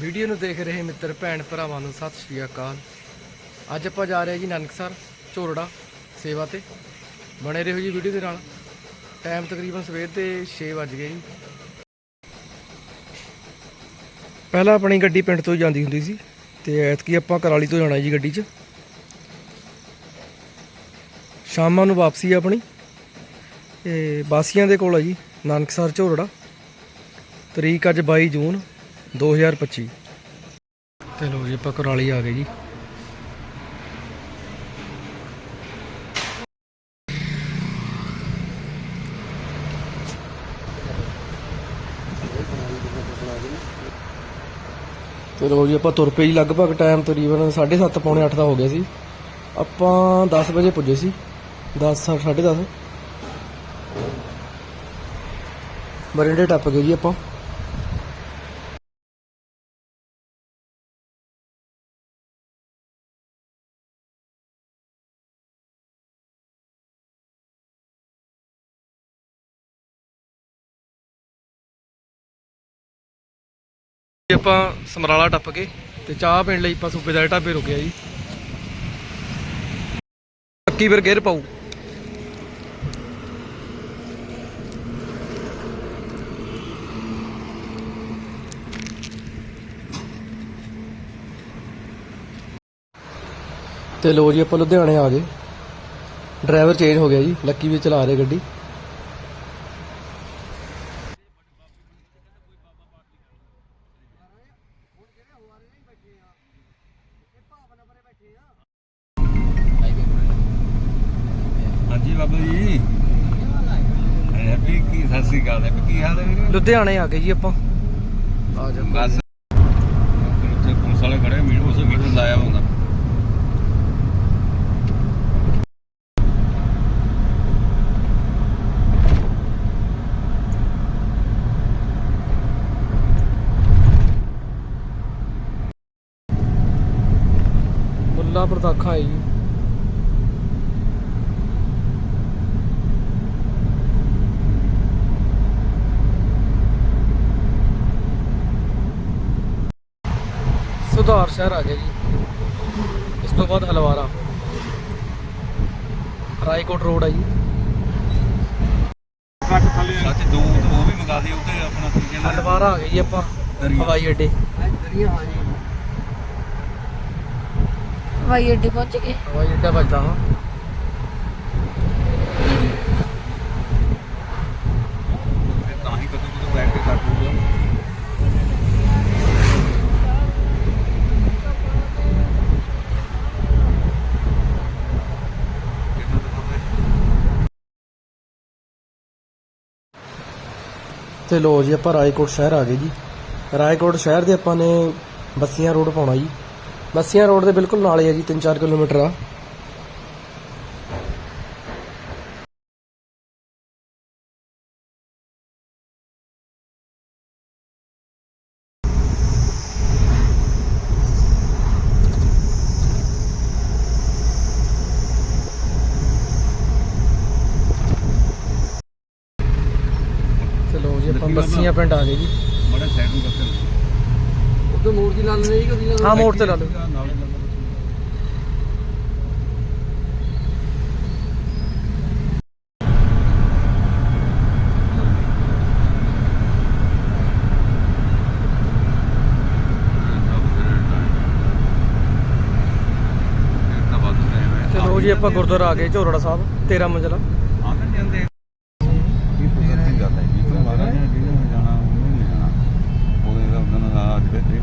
Video ਨੂੰ ਦੇਖ ਰਹੇ ਮਿੱਤਰ, ਭੈਣ ਭਰਾਵਾਂ ਨੂੰ ਸਤਿ ਸ਼੍ਰੀ ਅਕਾਲ। ਅੱਜ ਆਪਾਂ ਜਾ ਰਹੇ ਹਾਂ ਜੀ ਨਾਨਕਸਰ ਝੋਰੜਾ ਸੇਵਾ ਤੇ। ਬਣੇ ਰਹੋ ਜੀ ਵੀਡੀਓ ਦੇ ਨਾਲ। ਟਾਈਮ ਤਕਰੀਬਨ ਸਵੇਰ ਦੇ 6 ਵੱਜ ਗਏ ਜੀ। ਪਹਿਲਾਂ ਆਪਣੀ ਗੱਡੀ ਪਿੰਡ ਤੋਂ ਜਾਂਦੀ ਹੁੰਦੀ ਸੀ ਤੇ ਐਤਕੀ ਆਪਾਂ ਕਰਾਲੀ ਤੋਂ ਜਾਣਾ ਜੀ ਗੱਡੀ 'ਚ। ਸ਼ਾਮਾਂ ਨੂੰ ਵਾਪਸੀ ਆਪਣੀ। ਤੇ ਬਾਸੀਆਂ ਦੇ ਕੋਲ ਆ ਜੀ ਨਾਨਕਸਰ ਝੋਰੜਾ। ਤਰੀਕ ਅੱਜ 22 ਜੂਨ। 2025 ਤੇ ਲੋ ਜੀ, ਆਪਾਂ ਕੁਰਾਲੀ ਆ ਗਏ ਜੀ। ਤੇ ਲੋ ਜੀ, ਆਪਾਂ ਤੁਰ ਪਏ ਜੀ, ਲਗਭਗ ਟਾਈਮ ਤਕਰੀਬਨ 7:30 ਪੌਣੇ 8 ਦਾ ਹੋ ਗਿਆ ਸੀ। ਆਪਾਂ 10 ਵਜੇ ਪੁੱਜੇ ਸੀ। 10 10:30 ਬਰਿੰਡੇ ਟੱਪ ਗਏ ਜੀ ਆਪਾਂ। ਆਪਾਂ ਸਮਰਾਲਾ ਟੱਪ ਕੇ ਤੇ ਚਾਹ ਪੀਣ ਲਈ ਆਪਾਂ ਸੂਬੇਦਾਰ ਦੇ ਢਾਬੇ ਰੁਕੇ ਆ ਜੀ। ਪੱਕੀ ਫਿਰ ਗੇਰ ਪਾਉ ਤੇ ਲੋ ਜੀ, ਆਪਾਂ ਲੁਧਿਆਣੇ ਆ ਗਏ। ਡਰਾਈਵਰ ਚੇਂਜ ਹੋ ਗਿਆ ਜੀ, ਲੱਕੀ ਵੀ ਚਲਾ ਰਹੇ ਗੱਡੀ। ਹਾਂਜੀ ਬਾਬਾ ਜੀ। ਹੈਪੀ ਕੀ ਸਤਿ ਸ੍ਰੀ ਅਕਾਲ। ਹੈ ਕੀ ਹਾਲ ਹੈ ਵੀਰੇ? ਲੁਧਿਆਣੇ ਆ ਗਏ ਜੀ ਆਪਾਂ। ਆ ਜਾ ਬਸ ਉੱਥੇ ਪੁਲਿਸ ਵਾਲੇ ਖੜੇ ਮੀਟ ਉਸ ਮੀਟਰ ਲਾਇਆ ਹੁੰਦਾ ਪ੍ਰਤਾਖਾ ਹੈ ਜੀ। ਸੁਧਾਰ ਸ਼ਹਿਰ ਆ ਗਿਆ ਜੀ। ਇਸ ਤੋਂ ਬਾਅਦ ਹਲਵਾਰਾ। ਰਾਏਕੋਟ ਰੋਡ ਆ ਜੀ। ਸੱਚ ਦੋ ਉਹ ਵੀ ਮੰਗਾ ਦੇ ਉੱਤੇ ਆਪਣਾ ਕੀ ਕਹਿੰਦਾ ਹਲਵਾਰਾ ਆ ਗਏ ਜੀ ਆਪਾਂ ਹਵਾਈ ਅੱਡੇ। ਹਵਾਈ ਅੱਡੇ ਪਹੁੰਚ ਗਏ। ਹਵਾਈ ਅੱਡਾ ਵੱਜਦਾ ਹਾਂ ਤੇ ਲੋ ਜੀ ਆਪਾਂ ਰਾਏਕੋਟ ਸ਼ਹਿਰ ਆ ਗਏ ਜੀ। ਰਾਏਕੋਟ ਸ਼ਹਿਰ ਦੇ ਆਪਾਂ ਨੇ ਬੱਸੀਆਂ ਰੋਡ ਪਾਉਣਾ ਜੀ। ਬੱਸੀਆਂ ਰੋਡ ਦੇ ਬਿਲਕੁਲ ਨਾਲ ਹੀ ਆ ਜੀ 3-4 ਕਿਲੋਮੀਟਰ ਆ। ਤੇ ਲੋ ਜੀ ਆਪਾਂ ਬੱਸੀਆਂ ਪਿੰਡ ਆ ਗਏ ਜੀ ਬੜਾ ਸਾਈਡ ਨੂੰ ਬੱਸੇ ਉਦੋਂ ਮੋੜ ਦੀ ਲਾ ਲੈਣੇ ਜੀ ਕਦੀ ਹਾਂ ਮੋੜ ਤੇ ਲਾ ਲਓ ਜੀ ਆਪਾਂ ਗੁਰਦੁਆਰਾ ਆ ਗਏ ਝੋਰੜਾ ਸਾਹਿਬ 13 ਮੰਜ਼ਲਾ ਇਹ ਤੋਂ ਮਹਾਰਾਜ ਨੇ ਜਿਹਨੇ ਜਾਣਾ ਉਹਨੇ ਨਹੀਂ ਜਾਣਾ। ਉਹਦੇ ਦਾ ਉਹਨਾਂ ਦਾ ਅੱਜ ਦੇ ਦੇਖ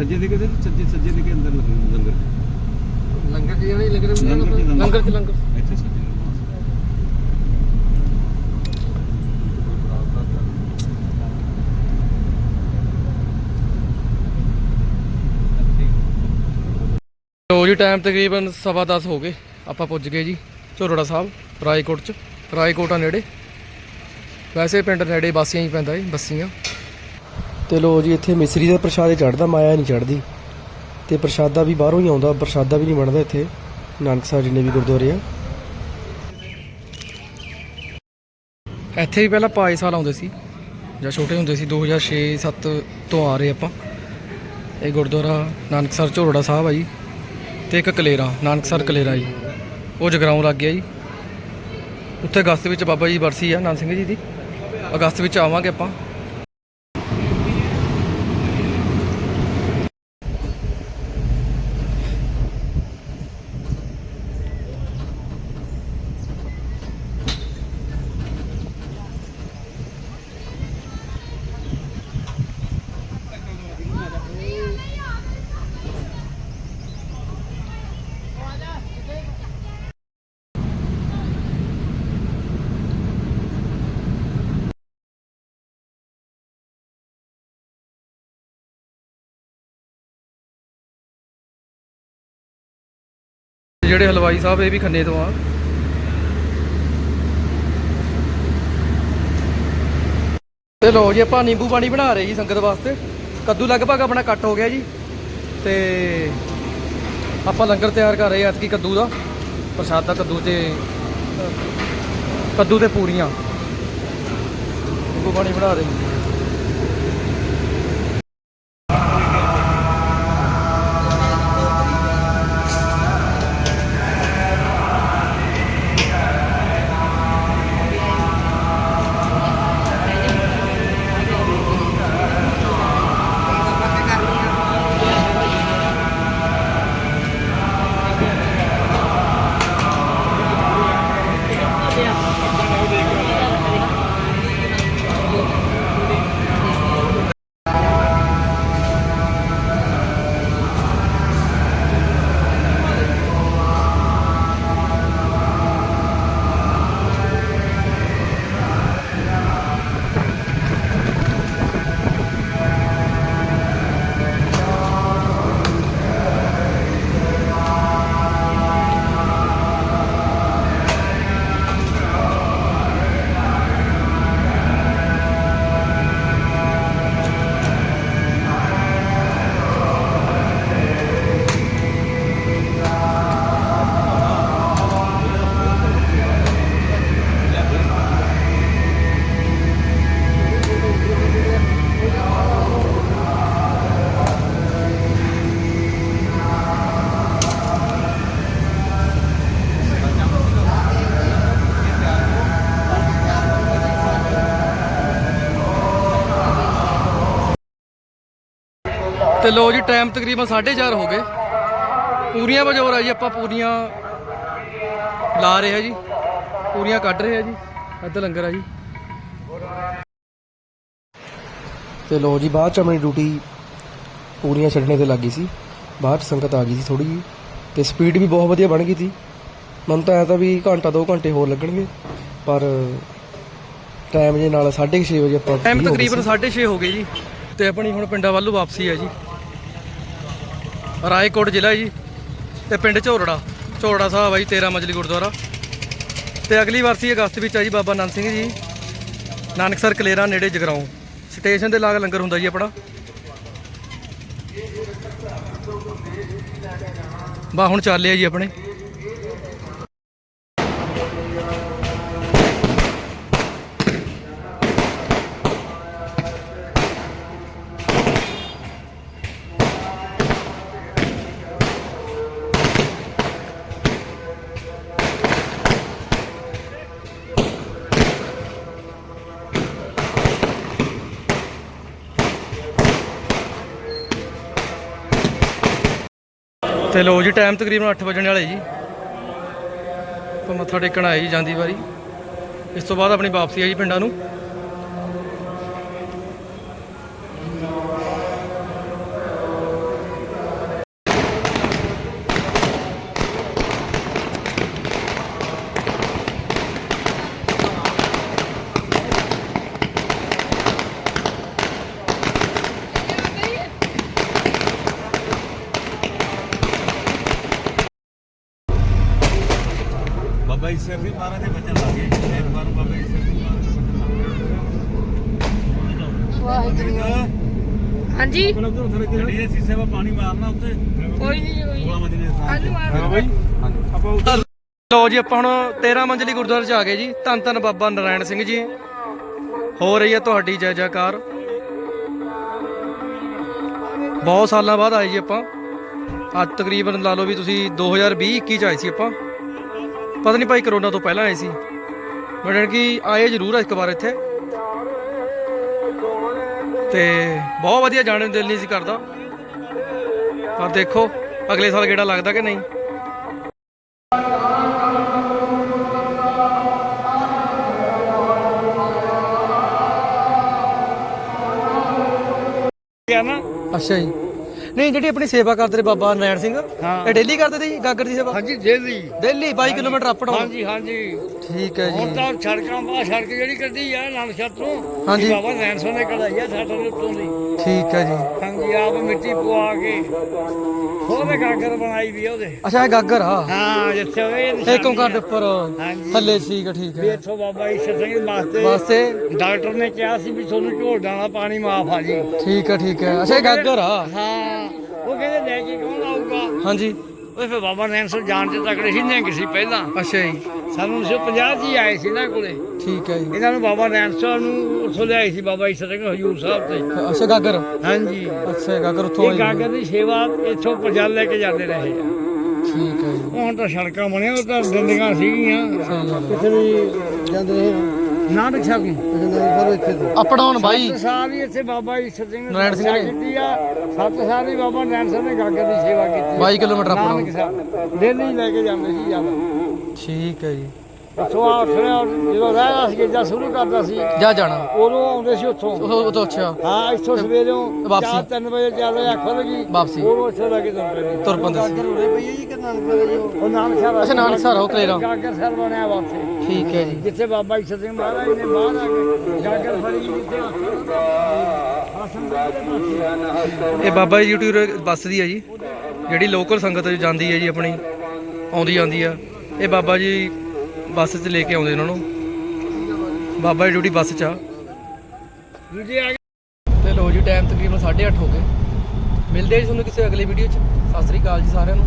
ਸੱਜੇ ਦੇ ਕਿਤੇ ਸੱਜੇ ਸੱਜੇ ਦੇ ਕੇ ਅੰਦਰ ਲੱਗੇ ਲੰਗਰ। ਲੰਗਰ ਚ ਲੰਗਰ ਲੰਗਰ ਚ ਲੰਗਰ ਇੱਥੇ ਸੱਜੇ ਲੋ ਜੀ ਟਾਈਮ ਤਕਰੀਬਨ ਸਵਾ ਦਸ ਹੋ ਗਏ। ਆਪਾਂ ਪੁੱਜ ਗਏ ਜੀ ਝੋਰੜਾ ਸਾਹਿਬ ਰਾਏਕੋਟ ਚ। ਰਾਏਕੋਟ ਨੇੜੇ। ਵੈਸੇ ਪਿੰਡ ਨੇੜੇ ਬਾਸੀਆਂ ਹੀ ਪੈਂਦਾ ਏ ਬੱਸੀਆਂ। ਤੇ ਲੋ ਜੀ, ਇੱਥੇ ਮਿਸਰੀ ਦਾ ਪ੍ਰਸ਼ਾਦ ਚੜਦਾ ਮਾਇਆ ਨਹੀਂ ਚੜਦੀ ਤੇ ਪ੍ਰਸ਼ਾਦਾ ਵੀ ਬਾਹਰੋਂ ਹੀ ਆਉਂਦਾ, ਪ੍ਰਸ਼ਾਦਾ ਵੀ ਨਹੀਂ ਬਣਦਾ ਇੱਥੇ, ਨਾਨਕ ਸਾਹਿਬ ਜਿੰਨੇ ਵੀ ਗੁਰਦੁਆਰੇ ਆ। ਇੱਥੇ ਵੀ ਪਹਿਲਾਂ ਪਾਏ ਸਾਲ ਆਉਂਦੇ ਸੀ, ਜਾਂ ਛੋਟੇ ਹੁੰਦੇ ਸੀ 2006 7 ਤੋਂ ਆ ਰਹੇ ਆਪਾਂ। ਇਹ ਗੁਰਦੁਆਰਾ ਨਾਨਕਸਰ ਝੋਰੜਾ ਸਾਹਿਬ ਆ ਜੀ, ਤੇ ਇੱਕ ਕਲੇਰਾ ਨਾਨਕਸਰ ਕਲੇਰਾ ਜੀ। ਉਹ ਜਗਰਾਉਂ ਲੱਗ ਗਿਆ ਜੀ। ਉੱਥੇ ਅਗਸਤ ਵਿੱਚ ਬਾਬਾ ਜੀ ਬਰਸੀ ਆ ਨਾਨ ਸਿੰਘ ਜੀ ਦੀ। ਅਗਸਤ ਵਿੱਚ ਆਵਾਂਗੇ ਆਪਾਂ। ਜਿਹੜੇ ਹਲਵਾਈ ਸਾਹਿਬ ਇਹ ਵੀ ਖੰਨੇ ਤੋਂ ਆ। ਤੇ ਲੋ ਜੀ, ਆਪਾਂ ਨਿੰਬੂ ਪਾਣੀ ਬਣਾ ਰਹੇ ਜੀ ਸੰਗਤ ਵਾਸਤੇ। ਕੱਦੂ ਲਗਭਗ ਆਪਣਾ ਕੱਟ ਹੋ ਗਿਆ ਜੀ। ਤੇ ਆਪਾਂ ਲੰਗਰ ਤਿਆਰ ਕਰ ਰਹੇ ਆ ਐਤਕੀ ਕੱਦੂ ਦਾ। ਪ੍ਰਸ਼ਾਦਾ ਕੱਦੂ ਤੇ ਕੱਦੂ ਤੇ ਪੂਰੀਆਂ। ਨਿੰਬੂ ਪਾਣੀ ਬਣਾ ਰਹੇ ਤੇ ਲੋ ਜੀ ਟਾਈਮ ਤਕਰੀਬਨ 4:30 ਹੋ ਗਏ। ਪੂਰੀਆਂ ਵਜੋਰ ਆ ਜੀ ਆਪਾਂ ਪੂਰੀਆਂ ਲਾ ਰਹੇ ਆ ਜੀ। ਪੂਰੀਆਂ ਕੱਢ ਰਹੇ ਆ ਜੀ। ਇੱਧਰ ਲੰਗਰ ਆ ਜੀ। ਤੇ ਲੋ ਜੀ ਬਾਅਦ ਚ ਆਪਣੀ ਡਿਊਟੀ ਪੂਰੀਆਂ ਛੱਡਣੇ ਤੇ ਲੱਗੀ ਸੀ। ਬਾਅਦ 'ਚ ਸੰਗਤ ਆ ਗਈ ਸੀ ਥੋੜੀ ਜੀ ਤੇ ਸਪੀਡ ਵੀ ਬਹੁਤ ਵਧੀਆ ਬਣ ਗਈ ਸੀ। ਮੈਨੂੰ ਤਾਂ ਐ ਤਾਂ ਵੀ ਘੰਟਾ 2 ਘੰਟੇ ਹੋਰ ਲੱਗਣਗੇ। ਪਰ ਟਾਈਮ ਜੇ ਨਾਲ 6:30 ਵਜੇ ਆਪਾਂ ਟਾਈਮ ਤਕਰੀਬਨ 6:30 ਹੋ ਗਏ ਜੀ। ਤੇ ਆਪਣੀ ਹੁਣ ਪਿੰਡਾਂ ਵੱਲੋਂ ਵਾਪਸੀ ਹੈ ਜੀ। ਰਾਏਕੋਟ ਜ਼ਿਲ੍ਹਾ ਜੀ ਤੇ ਪਿੰਡ ਝੋਰੜਾ ਝੋਰੜਾ ਸਾਹਿਬ ਆ ਜੀ 13 ਮੰਜ਼ਲੀ ਗੁਰਦੁਆਰਾ। ਤੇ ਅਗਲੀ ਵਾਰਸੀ ਅਗਸਤ ਵਿੱਚ ਆ ਜੀ ਬਾਬਾ ਨੰਦ ਸਿੰਘ ਜੀ ਨਾਨਕਸਰ ਕਲੇਰਾ ਨੇੜੇ ਜਗਰਾਉਂ। ਸਟੇਸ਼ਨ ਦੇ ਲਾਗ ਲੰਗਰ ਹੁੰਦਾ ਜੀ ਆਪਣਾ। ਬਾ, ਹੁਣ ਚੱਲਿਆ ਜੀ ਆਪਣੇ। ਤੇ ਲੋ ਜੀ ਟਾਈਮ ਤਕਰੀਬਨ 8 ਵਜਣ ਵਾਲੇ ਜੀ। ਆਪਾਂ ਮੱਥਾ ਟੇਕਣ ਆਏ ਜੀ ਜਾਂਦੀ ਵਾਰੀ। ਇਸ ਤੋਂ ਬਾਅਦ ਆਪਣੀ ਵਾਪਸੀ ਆ ਜੀ ਪਿੰਡਾਂ ਨੂੰ। ਬਾਬਾ ਈਸ਼ਰ ਸਿੰਘ ਮਹਾਰਾਜ ਦੇ ਬਚਨ ਲੱਗੇ ਐਤਵਾਰ ਨੂੰ ਬਾਬਾ ਈਸ਼ਰ ਸਿੰਘ ਮਹਾਰਾਜ ਦੇ ਬਚਨ ਲੱਗੇ ਹਾਂਜੀ ਗੱਡੀ ਦੇ ਸੀਸੇ 'ਤੇ ਪਾਣੀ ਮਾਰਨਾ ਉੱਤੇ ਕੋਈ ਨਹੀਂ ਕੋਈ ਗੋਲਾ ਮਦੀਨੇ ਦੇ ਸਾਹ ਕੱਲ ਮਾਰ ਹਾਂ ਬਾਈ। ਹਾਂਜੀ ਲੋ ਜੀ ਆਪਾਂ ਹੁਣ 13 ਮੰਜ਼ਲੀ ਗੁਰਦੁਆਰੇ ਚ ਆ ਗਏ ਜੀ। ਧੰਨ ਧੰਨ ਬਾਬਾ ਨਰਾਇਣ ਸਿੰਘ ਜੀ। ਹੋ ਰਹੀ ਹੈ ਤੁਹਾਡੀ ਜੈ ਜੈਕਾਰ। ਬਹੁਤ ਸਾਲਾਂ ਬਾਅਦ ਆਏ ਜੀ ਆਪਾਂ। ਅੱਜ ਤਕਰੀਬਨ ਲਾ ਲਓ ਵੀ ਤੁਸੀਂ 2020 21 ਚ ਆਏ ਸੀ ਆਪਾਂ। ਪਤਾ ਨਹੀਂ ਭਾਈ ਕਰੋਨਾ ਤੋਂ ਪਹਿਲਾਂ ਆਏ ਸੀ। ਬਟ ਕਿ ਆਏ ਜ਼ਰੂਰ ਆ ਇੱਕ ਵਾਰ ਇੱਥੇ। ਤੇ ਬਹੁਤ ਵਧੀਆ ਜਾਣ ਨੂੰ ਦਿਲ ਨਹੀਂ ਸੀ ਕਰਦਾ। ਪਰ ਦੇਖੋ ਅਗਲੇ ਸਾਲ ਕਿਹੜਾ ਲੱਗਦਾ ਕਿ ਨਹੀਂ। ਕਿਹਾ ਨਾ? ਅੱਛਾ ਜੀ। ਨਹੀਂ ਜਿਹੜੀ ਆਪਣੀ ਸੇਵਾ ਕਰਦੇ ਨੇ ਬਾਬਾ ਨਾਰਾਇਣ ਸਿੰਘ। ਇਹ ਡੇਲੀ ਕਰਦੇ ਤੇ ਜੀ ਗਾਗਰ ਦੀ ਸੇਵਾ? ਹਾਂਜੀ ਜੇਲੀ ਡੇਲੀ 22 ਕਿਲੋਮੀਟਰ ਅਪ ਡਾਊਨ ਹਾਂਜੀ ਹਾਂਜੀ। ਠੀਕ ਹੈ ਹੁਣ ਜੀ ਤਾਂ ਸੜਕਾਂ ਬਾ ਸੜਕ ਜਿਹੜੀ ਕੱਢੀ ਆ ਨਾਨਕਸ਼ਰ ਤੋਂ ਹਾਂਜੀ। ਇਹ ਬਾਬਾ ਨੈਣ ਸਿੰਘ ਨੇ ਕਢਾਈ ਆ ਸਾਡੇ ਦੇ ਉੱਤੋਂ ਦੀ। ਠੀਕ ਹੈ ਜੀ। ਹਾਂਜੀ ਆਪ ਮਿੱਟੀ ਪਵਾ ਕੇ ਉਹਦੇ ਗਾਗਰ ਬਣਾਈ ਵੀ ਆ ਉਹਦੇ। ਅੱਛਾ ਇਹ ਗਾਗਰ ਆ? ਹਾਂ ਜਿੱਥੇ ਹੋਏ ਇਹ ਕੰਕਾਰ ਦੇ ਉੱਪਰ। ਹਾਂਜੀ। ਥੱਲੇ ਠੀਕ ਹੈ। ਠੀਕ ਵੀ ਹੈ ਇੱਥੋਂ ਬਾਬਾ ਈਸ਼ਰ ਸਿੰਘ ਵਾਸਤੇ ਵਾਸਤੇ? ਡਾਕਟਰ ਨੇ ਕਿਹਾ ਸੀ ਵੀ ਤੁਹਾਨੂੰ ਝੋਲ ਡਾਣਾ ਪਾਣੀ ਮਾਫ ਆ ਜੀ। ਠੀਕ ਹੈ ਠੀਕ ਹੈ। ਅੱਛਾ ਇਹ ਗਾਗਰ ਆ? ਹਾਂ ਉਹ ਕਹਿੰਦੇ ਲੈ ਕੇ ਕੌਣ ਆਊਗਾ? ਹਾਂਜੀ। ਉਹ ਫਿਰ ਬਾਬਾ ਨੈਣ ਸਿੰਘ ਜਾਣ ਤੇ ਤਕੜੇ ਸੀ ਨਿਹੰਗ ਸੀ ਪਹਿਲਾਂ। ਅੱਛਾ ਜੀ। ਸਾਨੂੰ 1950 ਜੀ ਆਏ ਸੀ ਨਾ ਕੋਲੇ। ਠੀਕ ਹੈ ਜੀ। ਇਹਨਾਂ ਨੂੰ ਬਾਬਾ ਨੈਣ ਸਿੰਘ ਨੂੰ ਉੱਥੋਂ ਲਿਆਈ ਸੀ ਬਾਬਾ ਈਸ਼ਰ ਸਿੰਘ ਹਜੂਰ ਸਾਹਿਬ ਤੇ। ਅੱਛਾ ਗਾਗਰ? ਹਾਂਜੀ। ਅੱਛਾ ਗਾਗਰ ਉੱਥੋਂ ਇਹ ਗਾਗਰ ਦੀ ਸੇਵਾ ਇੱਥੋਂ ਪ੍ਰਜਾ ਲੈ ਕੇ ਜਾਂਦੇ ਰਹੇ। ਆ ਠੀਕ ਹੈ ਜੀ। ਹੁਣ ਤਾਂ ਸੜਕਾਂ ਬਣੀਆਂ ਉਹ ਤਾਂ ਡੰਡੀਆਂ ਸੀਗੀਆਂ। ਕਿਤੇ ਵੀ ਜਾਂਦੇ ਰਹੇ। ਨਾਨਕ ਸਾਹਿਬ ਨੂੰ ਅਪ ਡਾਊਨ ਬਾਈ ਸਾਲ ਹੀ ਇੱਥੇ ਬਾਬਾ ਈਸ਼ਰ ਸਿੰਘ ਨੇ ਨਾਰਾਇਣ ਸਿੰਘ ਨੇ। ਕੀਤੀ ਆ। ਸੱਤ ਸਾਲ ਹੀ ਬਾਬਾ ਨੈਣ ਸਿੰਘ ਨੇ ਗਾਗਰ ਦੀ ਸੇਵਾ ਕੀਤੀ 22 kilometre up Nanak down Sahib daily ਲੈ ਕੇ ਜਾਂਦੇ ਸੀ ਜਦ ਠੀਕ ਹੈ ਜੀ। ਉੱਥੋਂ ਆ ਫਿਰ ਜਦੋਂ ਰਹਿਣਾ ਸੀ ਜਾਂ ਸ਼ੁਰੂ ਕਰਦਾ ਸੀ। ਜਾ ਜਾਣਾ। ਉਦੋਂ ਆਉਂਦੇ ਸੀ ਉੱਥੋਂ। ਉਹ ਉਹ ਤੋਂ ਅੱਛਾ। ਹਾਂ ਇੱਥੋਂ ਸਵੇਰੋਂ ਵਾਪਸੀ। 4-3 ਵਜੇ ਚੱਲ ਜਾ ਖੁੱਲ ਗਈ। ਵਾਪਸੀ। ਉਦੋਂ ਇੱਥੋਂ ਲੈ ਕੇ ਤੁਰ ਤੁਰ ਪੰਦੇ ਸੀ। ਉਹ? ਨਾਨਕ ਸਾਹਿਬ ਅੱਛਾ, ਨਾਨਕ ਸਾਹਿਬ ਉਹ ਕਲੇਰਾਂ। ਗਾਗਰ ਸਾਹਿਬ ਬਣਿਆ ਵਾਪਸੇ ਠੀਕ ਹੈ ਜੀ। ਜਿੱਥੇ ਬਾਬਾ ਈਸ਼ਰ ਸਿੰਘ ਮਹਾਰਾਜ ਨੇ ਬਾਹਰ ਆ ਕੇ ਗਾਗਰ ਫੜੀ ਜਿੱਥੇ ਇਹ ਬਾਬਾ ਜੀ YouTube ਬੱਸ ਦੀ ਹੈ ਜੀ। ਜਿਹੜੀ ਲੋਕਲ ਸੰਗਤ ਜਾਂਦੀ ਹੈ ਜੀ ਆਪਣੀ ਆਉਂਦੀ ਜਾਂਦੀ ਆ। ਇਹ ਬਾਬਾ ਜੀ ਬੱਸ 'ਚ ਲੈ ਕੇ ਆਉਂਦੇ ਇਹਨਾਂ ਨੂੰ। ਬਾਬਾ ਜੀ ਡਿਊਟੀ ਬੱਸ 'ਚ ਆ। ਤੇ ਲੋ ਜੀ ਟਾਈਮ ਤਕਰੀਬਨ 8:30 ਹੋ ਗਏ। ਮਿਲਦੇ ਜੀ ਤੁਹਾਨੂੰ ਕਿਸੇ ਅਗਲੀ ਵੀਡੀਓ 'ਚ। ਸਤਿ ਸ੍ਰੀ ਅਕਾਲ ਜੀ ਸਾਰਿਆਂ ਨੂੰ।